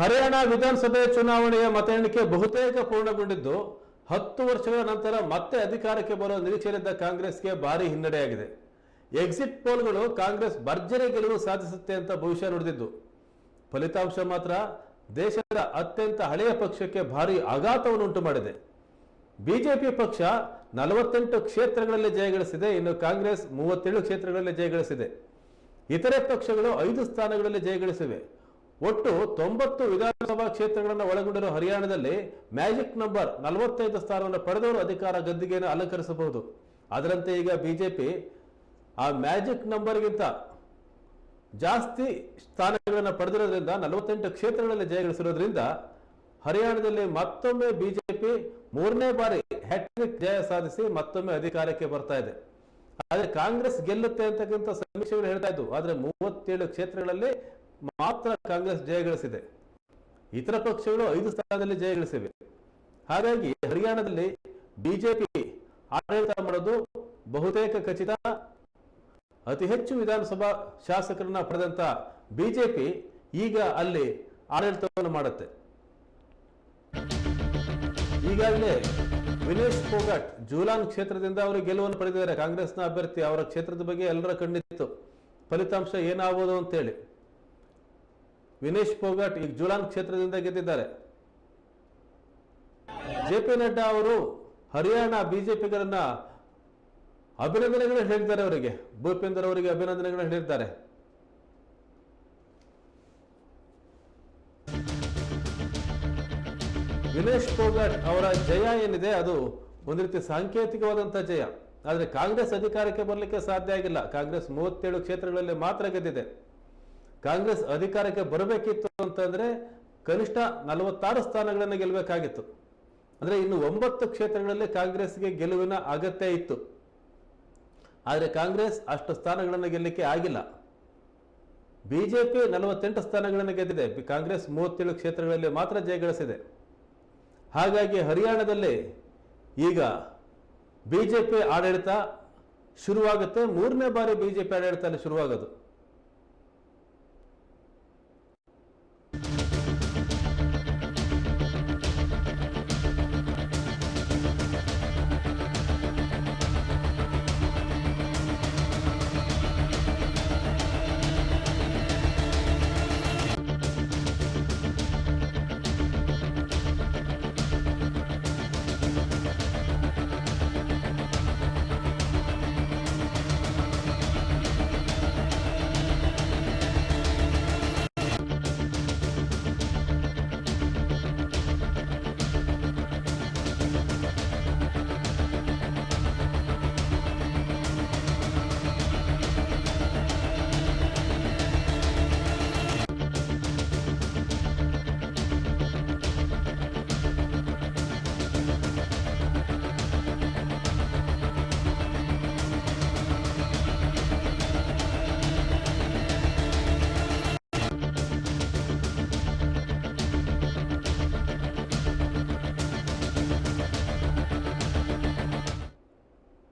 ಹರಿಯಾಣ ವಿಧಾನಸಭೆ ಚುನಾವಣೆಯ ಮತ ಎಣಿಕೆ ಬಹುತೇಕ ಪೂರ್ಣಗೊಂಡಿದ್ದು ಹತ್ತು ವರ್ಷಗಳ ನಂತರ ಮತ್ತೆ ಅಧಿಕಾರಕ್ಕೆ ಬರುವ ನಿರೀಕ್ಷೆಯಿದ್ದ ಕಾಂಗ್ರೆಸ್ಗೆ ಭಾರಿ ಹಿನ್ನಡೆಯಾಗಿದೆ. ಎಕ್ಸಿಟ್ ಪೋಲ್ಗಳು ಕಾಂಗ್ರೆಸ್ ಭರ್ಜರಿ ಗೆಲುವು ಸಾಧಿಸುತ್ತೆ ಅಂತ ಭವಿಷ್ಯ ನುಡಿದಿದ್ದು. ಫಲಿತಾಂಶ ಮಾತ್ರ ದೇಶದ ಅತ್ಯಂತ ಹಳೆಯ ಪಕ್ಷಕ್ಕೆ ಭಾರಿ ಆಘಾತವನ್ನುಂಟು ಮಾಡಿದೆ ಬಿಜೆಪಿ ಪಕ್ಷ ನಲವತ್ತೆಂಟು ಕ್ಷೇತ್ರಗಳಲ್ಲಿ ಜಯಗಳಿಸಿದೆ ಇನ್ನು ಕಾಂಗ್ರೆಸ್ ಮೂವತ್ತೇಳು ಕ್ಷೇತ್ರಗಳಲ್ಲಿ ಜಯಗಳಿಸಿದೆ ಇತರೆ ಪಕ್ಷಗಳು ಐದು ಸ್ಥಾನಗಳಲ್ಲಿ ಜಯಗಳಿಸಿವೆ ಒಟ್ಟು ತೊಂಬತ್ತು ವಿಧಾನಸಭಾ ಕ್ಷೇತ್ರಗಳನ್ನು ಒಳಗೊಂಡಿರುವ ಹರಿಯಾಣದಲ್ಲಿ ಮ್ಯಾಜಿಕ್ ನಂಬರ್ ನಲವತ್ತೈದು ಸ್ಥಾನವನ್ನು ಪಡೆದವರು ಅಧಿಕಾರ ಗದ್ದಿಗೆಯನ್ನು ಅಲಂಕರಿಸಬಹುದು. ಅದರಂತೆ ಈಗ ಬಿಜೆಪಿ ಆ ಮ್ಯಾಜಿಕ್ ನಂಬರ್ಗಿಂತ ಜಾಸ್ತಿ ಸ್ಥಾನಗಳನ್ನು ಪಡೆದಿರೋದ್ರಿಂದ ನಲವತ್ತೆಂಟು ಕ್ಷೇತ್ರಗಳಲ್ಲಿ ಜಯಗಳಿಸಿರೋದ್ರಿಂದ ಹರಿಯಾಣದಲ್ಲಿ ಮತ್ತೊಮ್ಮೆ ಬಿಜೆಪಿ ಮೂರನೇ ಬಾರಿ ಹ್ಯಾಟ್ರಿಕ್ ಜಯ ಸಾಧಿಸಿ ಮತ್ತೊಮ್ಮೆ ಅಧಿಕಾರಕ್ಕೆ ಬರ್ತಾ ಇದೆ. ಆದರೆ ಕಾಂಗ್ರೆಸ್ ಗೆಲ್ಲುತ್ತೆ ಅಂತಕ್ಕಂಥ ಸಮೀಕ್ಷೆಗಳು ಹೇಳ್ತಾ ಇದ್ವು. ಆದರೆ ಮೂವತ್ತೇಳು ಕ್ಷೇತ್ರಗಳಲ್ಲಿ ಮಾತ್ರ ಕಾಂಗ್ರೆಸ್ ಜಯಗಳಿಸಿದೆ ಇತರ ಪಕ್ಷಗಳು ಐದು ಸ್ಥಾನದಲ್ಲಿ ಜಯಗಳಿಸಿವೆ ಹಾಗಾಗಿ ಹರಿಯಾಣದಲ್ಲಿ ಬಿಜೆಪಿ ಆಡಳಿತ ಮಾಡೋದು ಬಹುತೇಕ ಖಚಿತ. ಅತಿ ಹೆಚ್ಚು ವಿಧಾನಸಭಾ ಶಾಸಕರನ್ನ ಪಡೆದಂತ ಬಿಜೆಪಿ ಈಗ ಅಲ್ಲಿ ಆಡಳಿತವನ್ನು ಮಾಡುತ್ತೆ. ಈಗಾಗಲೇ ವಿನೇಶ್ ಫೋಗಟ್ ಜೂಲಾನ್ ಕ್ಷೇತ್ರದಿಂದ ಅವರು ಗೆಲುವನ್ನು ಪಡೆದಿದ್ದಾರೆ. ಕಾಂಗ್ರೆಸ್ನ ಅಭ್ಯರ್ಥಿ ಅವರ ಕ್ಷೇತ್ರದ ಬಗ್ಗೆ ಎಲ್ಲರ ಕಣ್ಣಿತ್ತು. ಫಲಿತಾಂಶ ಏನಾಗುವುದು ಅಂತೇಳಿ. ವಿನೇಶ್ ಫೋಗಟ್ ಈಗ ಜುಲಾನ್ ಕ್ಷೇತ್ರದಿಂದ ಗೆದ್ದಿದ್ದಾರೆ. ಜೆ ಪಿ ನಡ್ಡಾ ಅವರು ಹರಿಯಾಣ ಬಿಜೆಪಿಗರನ್ನ ಅಭಿನಂದನೆಗಳು ಹೇಳಿದ್ದಾರೆ ಅವರಿಗೆ. ಭೂಪೇಂದರ್ ಅವರಿಗೆ ಅಭಿನಂದನೆಗಳು ಹೇಳಿದ್ದಾರೆ. ವಿನೇಶ್ ಫೋಗಟ್ ಅವರ ಜಯ ಏನಿದೆ ಅದು ಒಂದು ರೀತಿ ಸಾಂಕೇತಿಕವಾದಂತಹ ಜಯ. ಆದರೆ ಕಾಂಗ್ರೆಸ್ ಅಧಿಕಾರಕ್ಕೆ ಬರಲಿಕ್ಕೆ ಸಾಧ್ಯ ಆಗಿಲ್ಲ. ಕಾಂಗ್ರೆಸ್ ಮೂವತ್ತೇಳು ಕ್ಷೇತ್ರಗಳಲ್ಲಿ ಮಾತ್ರ ಗೆದ್ದಿದೆ. ಕಾಂಗ್ರೆಸ್ ಅಧಿಕಾರಕ್ಕೆ ಬರಬೇಕಿತ್ತು ಅಂತಂದ್ರೆ ಕನಿಷ್ಠ ನಲವತ್ತಾರು ಸ್ಥಾನಗಳನ್ನು ಗೆಲ್ಲಬೇಕಾಗಿತ್ತು ಅಂದ್ರೆ ಇನ್ನು ಒಂಬತ್ತು ಕ್ಷೇತ್ರಗಳಲ್ಲಿ ಕಾಂಗ್ರೆಸ್ಗೆ ಗೆಲುವಿನ ಅಗತ್ಯ ಇತ್ತು. ಆದರೆ ಕಾಂಗ್ರೆಸ್ ಅಷ್ಟು ಸ್ಥಾನಗಳನ್ನು ಗೆಲ್ಲಕ್ಕೆ ಆಗಿಲ್ಲ. ಬಿಜೆಪಿ ನಲವತ್ತೆಂಟು ಸ್ಥಾನಗಳನ್ನು ಗೆದ್ದಿದೆ. ಕಾಂಗ್ರೆಸ್ ಮೂವತ್ತೇಳು ಕ್ಷೇತ್ರಗಳಲ್ಲಿ ಮಾತ್ರ ಜಯಗಳಿಸಿದೆ ಹಾಗಾಗಿ ಹರಿಯಾಣದಲ್ಲಿ ಈಗ ಬಿಜೆಪಿ ಆಡಳಿತ ಶುರುವಾಗುತ್ತೆ. ಮೂರನೇ ಬಾರಿ ಬಿಜೆಪಿ ಆಡಳಿತ ಶುರುವಾಗೋದು.